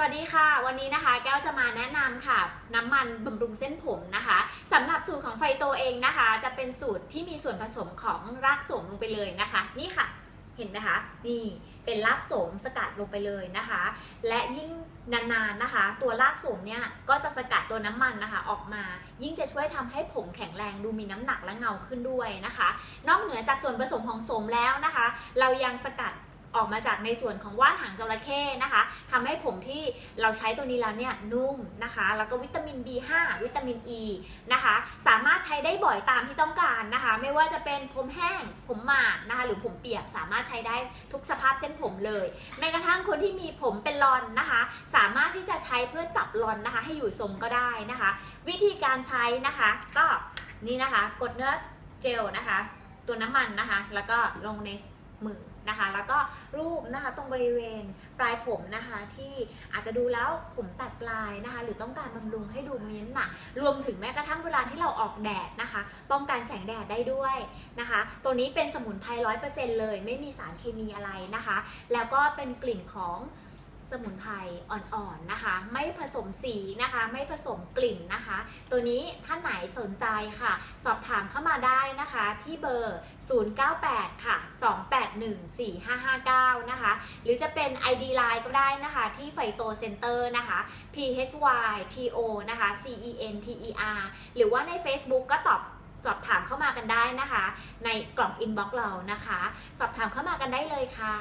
สวัสดีค่ะ วันนี้นะคะแก้วจะมาแนะนำค่ะ น้ำมันบำรุงเส้นผมนะคะสำหรับสูตรของไฟโตเองนะคะ จะเป็นสูตรที่มีส่วนผสมของรากโสมลงไปเลยนะคะ นี่ค่ะเห็นไหมคะนี่เป็นรากโสมสกัดลงไปเลยนะคะ และยิ่งนานๆนะคะ ตัวรากโสมเนี่ยก็จะสกัดตัวน้ำมันนะคะ ออกมา ยิ่งจะช่วยทำให้ผมแข็งแรงดูมีน้ำหนักและเงาขึ้นด้วยนะคะ นอกเหนือจากส่วนผสมของโสมแล้วนะคะ เรายังสกัด ออกมาจากในส่วนของว่านหางจระเข้นะคะทำให้ผมที่เราใช้ตัวนี้แล้วเนี่ยนุ่มนะคะ แล้วก็วิตามิน B5 วิตามิน E นะคะ สามารถใช้ได้บ่อยตามที่ต้องการนะคะ ไม่ว่าจะเป็นผมแห้งผมหมาดนะคะ หรือผมเปียกสามารถใช้ได้ทุกสภาพเส้นผมเลยแม้กระทั่งคนที่มีผมเป็นรอนนะคะ สามารถที่จะใช้เพื่อจับรอนนะคะ ให้อยู่ทรงก็ได้นะคะ วิธีการใช้นะคะ ก็นี่นะคะ กดเนื้อเจลนะคะ ตัวน้ำมันนะคะ แล้วก็ลงใน มือนะคะ แล้วก็รูปนะคะตรงบริเวณปลายผมนะคะที่อาจจะดูแล้วผมตัดปลายนะคะ หรือต้องการบำรุงให้ดูมีน้ำหนักรวมถึงแม้กระทั่งเวลาที่เราออกแดดนะคะ ป้องกันแสงแดดได้ด้วยนะคะ ตัวนี้เป็นสมุนไพรร้อยเปอร์เซ็นต์เลย ไม่มีสารเคมีอะไรนะคะ แล้วก็เป็นกลิ่นของ สมุนไพรอ่อนๆนะคะ ไม่ผสมสีนะคะ ไม่ผสมกลิ่นนะคะ ตัวนี้ท่านไหนสนใจค่ะ สอบถามเข้ามาได้นะคะ ที่เบอร์ 098 ค่ะ 281 4559 นะคะ หรือจะเป็น ID Line ก็ได้นะคะ ที่ไฟโตเซ็นเตอร์นะคะ PHY TO นะคะ CEN TER หรือว่าใน Facebook ก็ตอบสอบถามเข้ามากันได้นะคะ ในกล่องอินบ็อกซ์เรานะคะ สอบถามเข้ามากันได้เลยค่ะ